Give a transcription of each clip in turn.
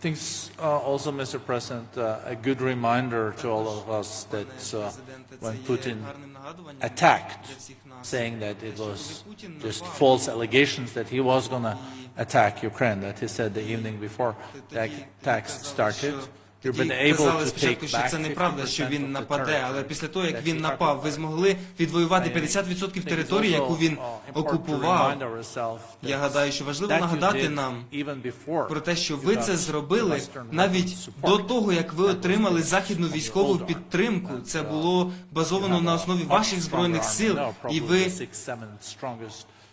Thanks uh, also, Mr. President, uh, a good reminder to all of us that uh, when Putin attacked, saying that it was just false allegations that he was going to attack Ukraine, that he said the evening before the attacks started, тоді казали спочатку, що це неправда, що він нападе, але після того, як він напав, ви змогли відвоювати I 50% території, яку він uh, окупував. Я гадаю, що важливо нагадати нам про те, що ви це зробили навіть до того, як ви отримали західну військову підтримку. Це uh, було базовано на основі ваших збройних сил, і ви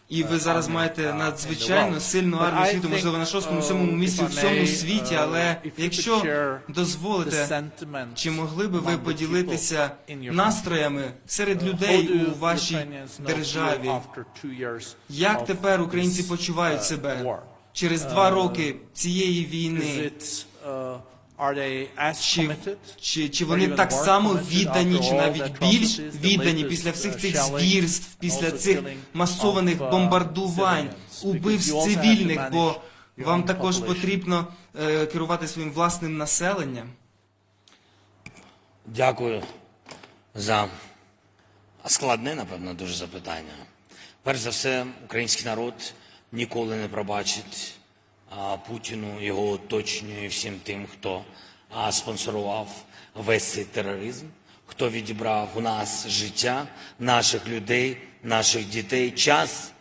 і ви uh, зараз маєте uh, надзвичайно сильну армію світу, можливо, на шостому, uh, сьомому місці в світі. uh, Але you could якщо дозволите, чи могли би ви поділитися настроями серед людей у вашій державі? Як тепер українці почувають uh, себе через два роки цієї війни? Чи, чи, чи вони так само віддані, чи навіть більш віддані після всіх цих звірств, після цих масованих uh, бомбардувань, убивств цивільних, бо вам також потрібно е, керувати своїм власним населенням. Дякую за складне, напевно, дуже запитання. Перш за все, український народ ніколи не пробачить Путіну, його оточенню всім тим, хто спонсорував весь цей тероризм, хто відібрав у нас життя, наших людей, наших дітей, час,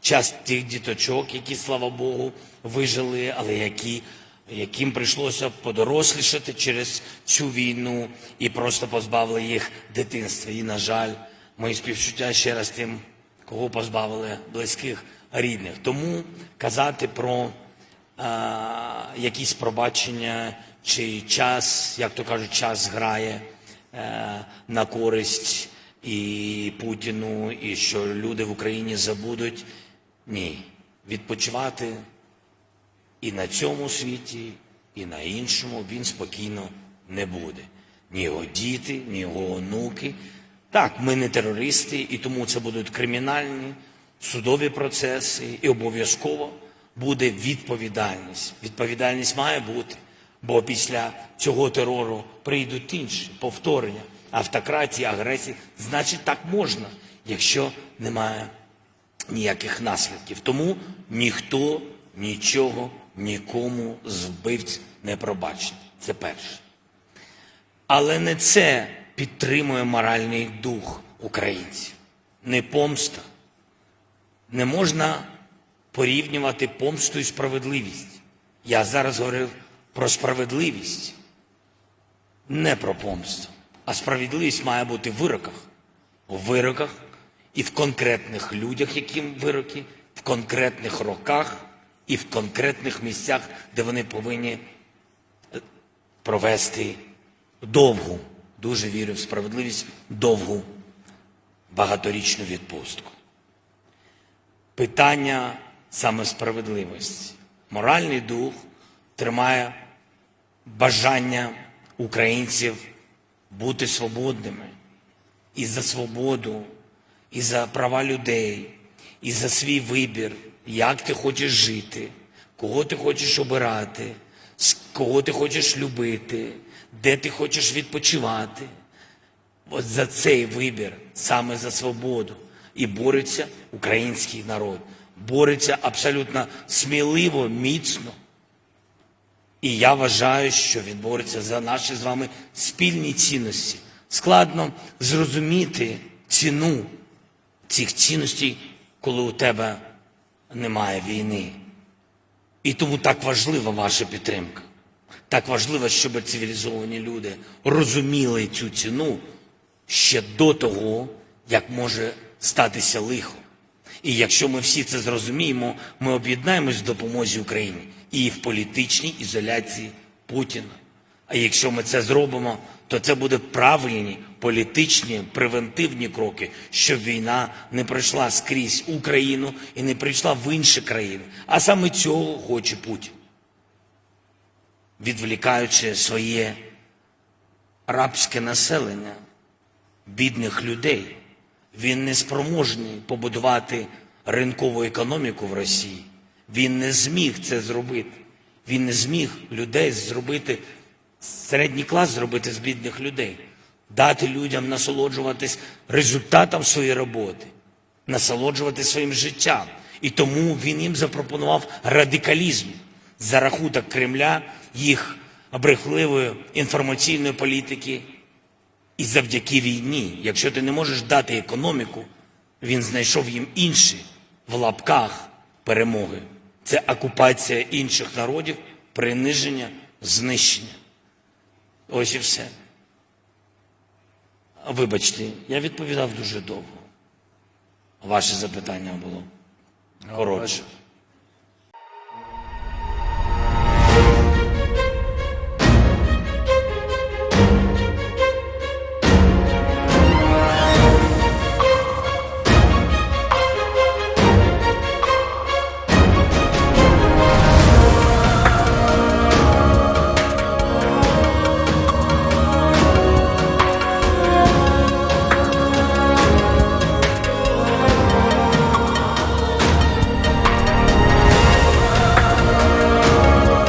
час тих діточок, які, слава Богу, вижили, але які яким прийшлося подорослішати через цю війну і просто позбавили їх дитинства. І, на жаль, мої співчуття ще раз тим, кого позбавили близьких рідних. Тому казати про якісь пробачення чи час, як то кажуть, час грає е, на користь і Путіну, і що люди в Україні забудуть. Ні, відпочивати і на цьому світі, і на іншому він спокійно не буде. Ні його діти, ні його онуки. Так, ми не терористи, і тому це будуть кримінальні судові процеси, і обов'язково буде відповідальність. Відповідальність має бути, бо після цього терору прийдуть інші повторення автократії, агресії. Значить, так можна, якщо немає ніяких наслідків. Тому ніхто нічого нікому з вбивць не пробачить. Це перше. Але не це підтримує моральний дух українців, не помста. Не можна порівнювати помсту і справедливість. Я зараз говорив про справедливість, не про помсту. А справедливість має бути в вироках. У вироках і в конкретних людях, яким вироки, в конкретних роках і в конкретних місцях, де вони повинні е, провести довгу, дуже вірю в справедливість, довгу багаторічну відпустку. Питання саме справедливості. Моральний дух тримає бажання українців бути свободними і за свободу, і за права людей, і за свій вибір, як ти хочеш жити, кого ти хочеш обирати, кого ти хочеш любити, де ти хочеш відпочивати. От за цей вибір, саме за свободу, і бореться український народ. Бореться абсолютно сміливо, міцно. І я вважаю, що він бореться за наші з вами спільні цінності. Складно зрозуміти ціну цих цінностей, коли у тебе немає війни. І тому так важлива ваша підтримка. Так важливо, щоб цивілізовані люди розуміли цю ціну ще до того, як може статися лихо. І якщо ми всі це зрозуміємо, ми об'єднаємось в допомозі Україні і в політичній ізоляції Путіна. А якщо ми це зробимо, то це буде правильні політичні превентивні кроки, щоб війна не пройшла скрізь Україну і не прийшла в інші країни. А саме цього хоче Путін, відволікаючи своє рабське населення, бідних людей. Він не спроможний побудувати ринкову економіку в Росії. Він не зміг це зробити. Він не зміг людей зробити, середній клас зробити з бідних людей, дати людям насолоджуватись результатом своєї роботи, насолоджуватись своїм життям. І тому він їм запропонував радикалізм за рахунок Кремля, їх брехливої інформаційної політики і завдяки війні. Якщо ти не можеш дати економіку, він знайшов їм інші в лапках перемоги. Це окупація інших народів, приниження, знищення. Ось і все. Вибачте, я відповідав дуже довго. Ваше запитання було коротше.